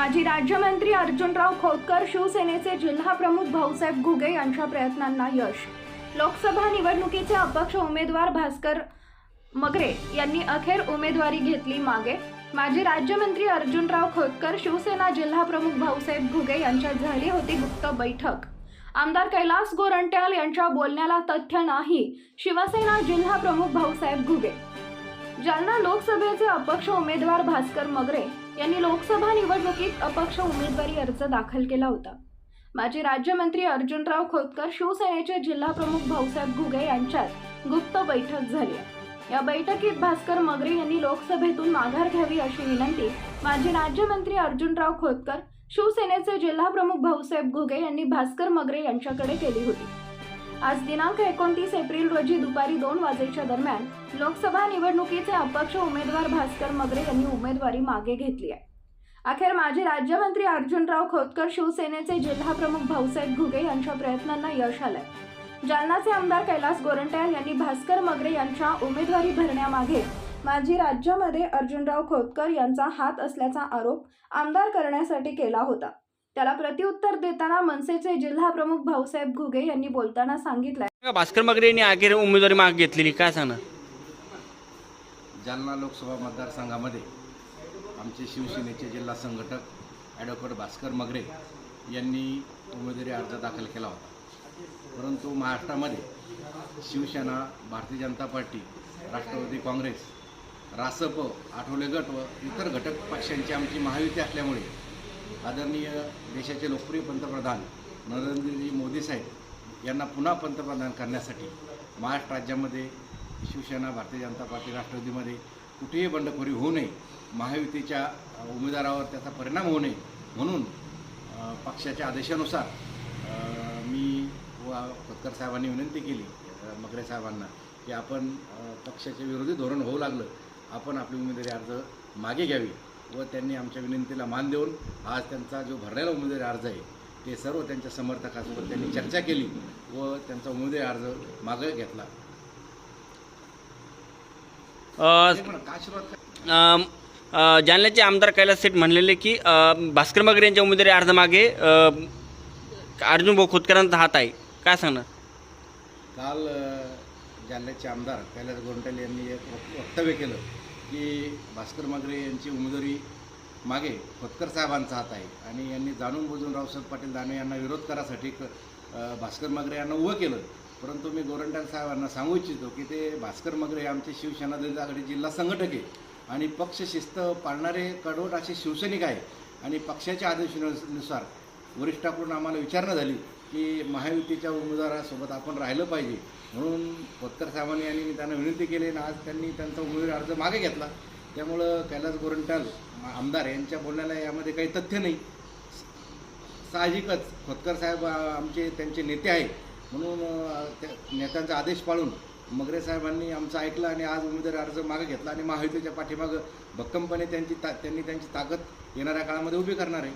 माजी राज्यमंत्री अर्जुनराव खोतकर शिवसेनेचे जिल्हा प्रमुख भाऊसाहेब घुगे यांच्या प्रयत्नांना यश. लोकसभा निवडणुकीचे अपक्ष उमेदवार भास्कर मगरे यांनी अखेर उमेदवारी घेतली मागे. माजी राज्यमंत्री अर्जुनराव खोतकर शिवसेना जिल्हा प्रमुख भाऊसाहेब घुगे यांच्यात झाली होती गुप्त बैठक. आमदार कैलास गोरंट्याल यांच्या बोलण्याला तथ्य नाही शिवसेना जिल्हा प्रमुख भाऊसाहेब घुगे. जालना लोकसभेचे अपक्ष उमेदवार भास्कर मगरे यांनी लोकसभा निवडणुकीत अपक्ष उमेदवारी अर्ज दाखल केला होता. माजी राज्यमंत्री अर्जुनराव खोतकर शिवसेनेचे जिल्हाप्रमुख भाऊसाहेब घुगे यांच्यात गुप्त बैठक झाली. या बैठकीत भास्कर मगरे यांनी लोकसभेतून माघार घ्यावी अशी विनंती माजी राज्यमंत्री अर्जुनराव खोतकर शिवसेनेचे जिल्हाप्रमुख भाऊसाहेब घुगे यांनी भास्कर मगरे यांच्याकडे केली होती. आज दिनांक एकोणतीस एप्रिल रोजी दुपारी दोन वाजेच्या दरम्यान लोकसभा निवडणुकीचे अपक्ष उमेदवार भास्कर मगरे यांनी उमेदवारी मागे घेतली आहे. अखेर माजी राज्यमंत्री अर्जुनराव खोतकर शिवसेनेचे जिल्हा प्रमुख भाऊसाहेब घुगे यांच्या प्रयत्नांना यश आलंय. जालनाचे आमदार कैलास गोरंट्याल यांनी भास्कर मगरे यांच्या उमेदवारी भरण्यामागे माजी राज्यामध्ये अर्जुनराव खोतकर यांचा हात असल्याचा आरोप आमदार करण्यासाठी केला होता. त्याला प्रत्युत्तर देताना मनसेचे जिल्हा प्रमुख भाऊसाहेब घुगे यांनी बोलताना सांगितलं भास्कर मगरे यांनी अखेर उमेदवारी माग घेतलेली काय सांगणार? जालना लोकसभा मतदारसंघामध्ये आमचे शिवसेनेचे जिल्हा संघटक ॲडव्होकेट भास्कर मगरे यांनी उमेदवारी अर्ज दाखल केला होता. परंतु महाराष्ट्रामध्ये शिवसेना भारतीय जनता पार्टी राष्ट्रवादी काँग्रेस रासप आठवले गट व इतर घटक पक्षांची आमची महायुती असल्यामुळे आदरणीय देशाचे लोकप्रिय पंतप्रधान नरेंद्रजी मोदी साहेब यांना पुन्हा पंतप्रधान करण्यासाठी महाराष्ट्र राज्यामध्ये शिवसेना भारतीय जनता पार्टी राष्ट्रवादीमध्ये कुठेही बंडखोरी होऊ नये महायुतीच्या उमेदवारावर त्याचा परिणाम होऊ नये म्हणून पक्षाच्या आदेशानुसार मी व खोतकर साहेबांनी विनंती केली मगरे साहेबांना की आपण पक्षाचे विरोधी धोरण होऊ लागलं आपण आपली उमेदवारी अर्ज मागे घ्यावी. व त्यांनी आमच्या विनंतीला मान देऊन आज त्यांचा जो भरलेला उमेदवारी अर्ज आहे ते सर्व त्यांच्या समर्थकासोबत त्यांनी चर्चा केली व त्यांचा उमेदवारी अर्ज मागे घेतला. जालन्याचे आमदार कैलास सेठ म्हणलेले की भास्कर मगरे यांच्या उमेदवारी अर्ज मागे अर्जुन भाऊ खोतकरांचा हात आहे. काय सांगणार? काल जालन्याचे आमदार कैलास गोंटल यांनी एक वक- वक्तव्य केलं. की भास्कर मागरे यांची उमेदवारी मागे खोतकर साहेबांचा हात आहे. आणि यांनी जाणून बुजून रावसाहेब पाटील दानवे यांना विरोध करासाठी क- भास्कर मागरे यांना उभं केलं. परंतु मी गोरंट्याल साहेबांना सांगू इच्छितो की ते भास्कर मगरे आमचे शिवसेना दलित आघाडी जिल्हा संघटक आहे. आणि पक्ष शिस्त पाळणारे कडवट असे शिवसैनिक आहे. आणि पक्षाच्या आदेशानुसार वरिष्ठाकडून आम्हाला विचारणा झाली. की महायुतीच्या उमेदवारासोबत आपण राहिलं पाहिजे. म्हणून पत्तर साहेबांनी यांनी मी त्यांना विनंती केली आणि आज त्यांनी त्यांचा उमेदवारी अर्ज मागे घेतला. त्यामुळं कैलास गोरंटाल आमदार यांच्या बोलण्याला यामध्ये काही तथ्य नाही. साहजिकच खोतकर साहेब आमचे त्यांचे नेते आहे म्हणून त्या नेत्यांचा आदेश पाळून मगरे साहेबांनी आमचं ऐकलं आणि आज उमेदवारी अर्ज मागे घेतला आणि महायुतीच्या पाठीमागं भक्कमपणे त्यांची ता त्यांनी त्यांची ताकद येणाऱ्या काळामध्ये उभी करणार आहे.